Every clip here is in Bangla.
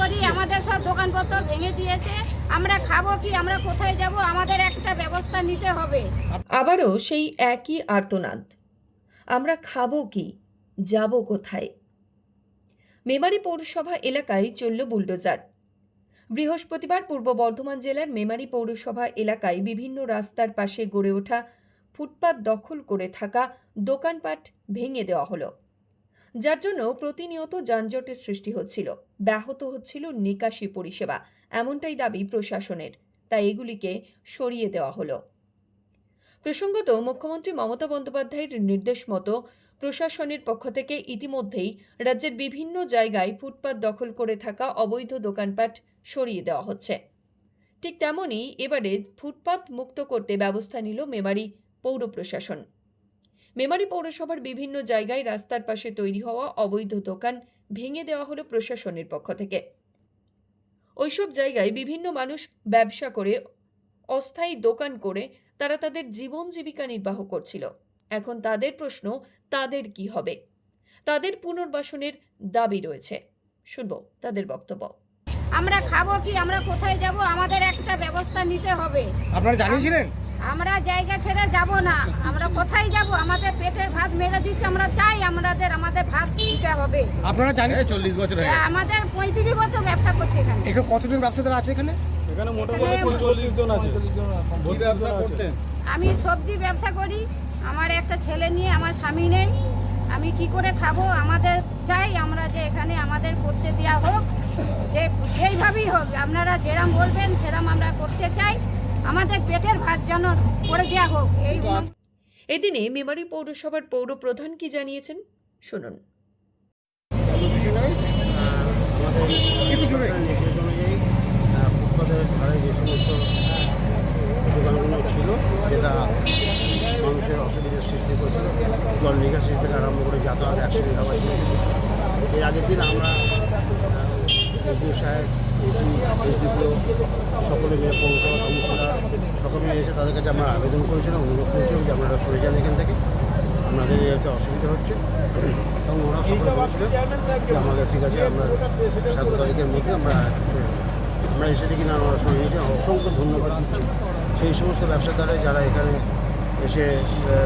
করি, আমাদের সব দোকানপত্র ভেঙে দিয়েছে। আমরা খাব কি, আমরা কোথায় যাব, আমাদের একটা ব্যবস্থা নিতে হবে। আবারও সেই একই আর্তনাদ। আমরা খাব কি, যাব কোথায়? মেমারি পৌরসভা এলাকায় চলল বুলডোজার। বৃহস্পতিবার পূর্ব বর্ধমান জেলার মেমারি পৌরসভা এলাকায় বিভিন্ন রাস্তার পাশে গড়ে ওঠা ফুটপাত দখল করে থাকা দোকানপাট ভেঙে দেওয়া হলো। যার জন্য প্রতিনিয়ত যানজটের সৃষ্টি হচ্ছিল। ব্যাহত হচ্ছিল নিকাশি পরিষেবা, এমনটাই দাবি প্রশাসনের। তাই এগুলিকে সরিয়ে দেওয়া হলো। প্রসঙ্গত, মুখ্যমন্ত্রী মমতা বন্দ্যোপাধ্যায়ের নির্দেশ মতো প্রশাসনের পক্ষ থেকে ইতিমধ্যেই রাজ্যের বিভিন্ন জায়গায় ফুটপাত দখল করে থাকা অবৈধ দোকানপাট সরিয়ে দেওয়া হচ্ছে। ঠিক তেমনই এবারে ফুটপাত মুক্ত করতে ব্যবস্থা নিল মেমারি পৌর প্রশাসন। মেমারি পৌরসভার বিভিন্ন জায়গায় রাস্তার পাশে তৈরি হওয়া অবৈধ দোকান ভেঙে দেওয়া হলো প্রশাসনের পক্ষ থেকে। ওইসব জায়গায় বিভিন্ন মানুষ ব্যবসা করে অস্থায়ী দোকান করে তারা তাদের জীবন জীবিকা নির্বাহ করছিল। এখন তাদের প্রশ্ন তাদের কি হবে? তাদের পুনর্বাসনের দাবি রয়েছে। শুনব তাদের বক্তব্য। আমরা খাব কি? আমরা কোথায় যাব? আমাদের একটা ব্যবস্থা নিতে হবে। আপনারা জানিয়েছিলেন? আমরা জায়গা ছেড়ে যাব না। আমরা কোথায় যাব? আমাদের পেটের ভাত মেরে দিচ্ছে আমরা চাই আমাদের আমাদের ভাত দিতে হবে। আপনারা জানেন চল্লিশ বছর হয়ে গেছে। আমাদের পঁয়ত্রিশ বছর ব্যবসা করছে এখানে। এখানে কতজন ব্যবসাদার আছে এখানে? এখানে মোটামুটি পঁয়তাল্লিশ জন আছে। কি ব্যবসা করতেন? আমি সবজি ব্যবসা করি। আমার একটা ছেলে নিয়ে আমার স্বামী নেই। আমি কি করে খাব? আমাদের চাই আমরা যে এখানে আমাদের করতে দেওয়া হোক যে যেইভাবেই হোক আপনারা যেরাম বলবেন সেরাম আমরা করতে আমাদের পেটের ভাত যেন করে দেওয়া হোক এই এদিনে মেমারি পৌরসভার পৌর প্রধান কি জানিয়েছেন? শুনুন। ধারে যে সমস্ত দোকানগুলো ছিল যেটা মানুষের অসুবিধার সৃষ্টি করছিল জল নিকাশি থেকে আরম্ভ করে যাতায়াত অ্যাক্সিডেন্ট হওয়ার এর আগের দিন আমরা এসডিও সকলে মিলে পৌরসভা কমিশনার সকলে এসে তাদের কাছে আমরা আবেদন করেছিলাম অনুরোধ করেছিলাম যে আপনারা সরে যান এখান থেকে। আপনাদের এতে অসুবিধা হচ্ছে। এবং ওরা সকলে বলেছিলেন যে আমাদের ঠিক আছে আমরা সাত তারিখের মধ্যে আমরা আমরা এসে দেখি না আমরা সঙ্গে নিয়েছি অসংখ্য ধন্যবাদ সেই সমস্ত ব্যবসাদারা যারা এখানে এসে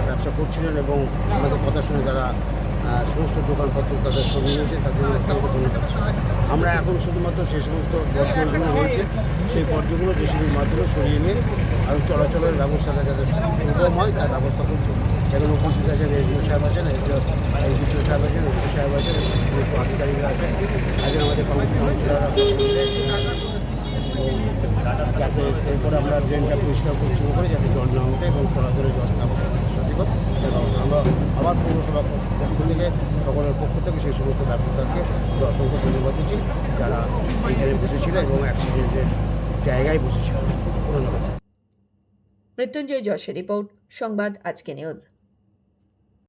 ব্যবসা করছিলেন এবং আমাদের কথা শুনে আহ, সমস্ত দোকানপত্র তাদের সঙ্গে নিয়েছে তাদের আমরা এখন শুধুমাত্র সেই সমস্ত বর্জ্যগুলো রয়েছে, সেই বর্জ্যগুলো জেসিবির মাধ্যমে সরিয়ে নিয়ে আর চলাচলের ব্যবস্থাটা যাতে সুগম হয়, তার ব্যবস্থা করছে। যেখানে উপস্থিত আছেন এসডিও সাহেব আছেন এসডিও সাহেব আছেন এসডিও সাহেব আছেন আধিকারিকরা আছেন। আছেন আমাদের যাতে এরপরে আমরা ড্রেনটা পরিষ্কার পরিচ্ছন্ন করে যাতে জল না ওঠে এবং চলাচলের জল তার ব্যবস্থা আমরা পৌরসভা পক্ষ থেকে, সকলের পক্ষ থেকে সেই সমস্ত ব্যবস্থাকে অসংখ্য ধন্যবাদ দিচ্ছি, যারা এইখানে বসেছিল এবং অ্যাক্সিডেন্টের জায়গায় বসেছিল। ধন্যবাদ। মৃত্যুঞ্জয় যশের রিপোর্ট, সংবাদ আজকে নিউজ।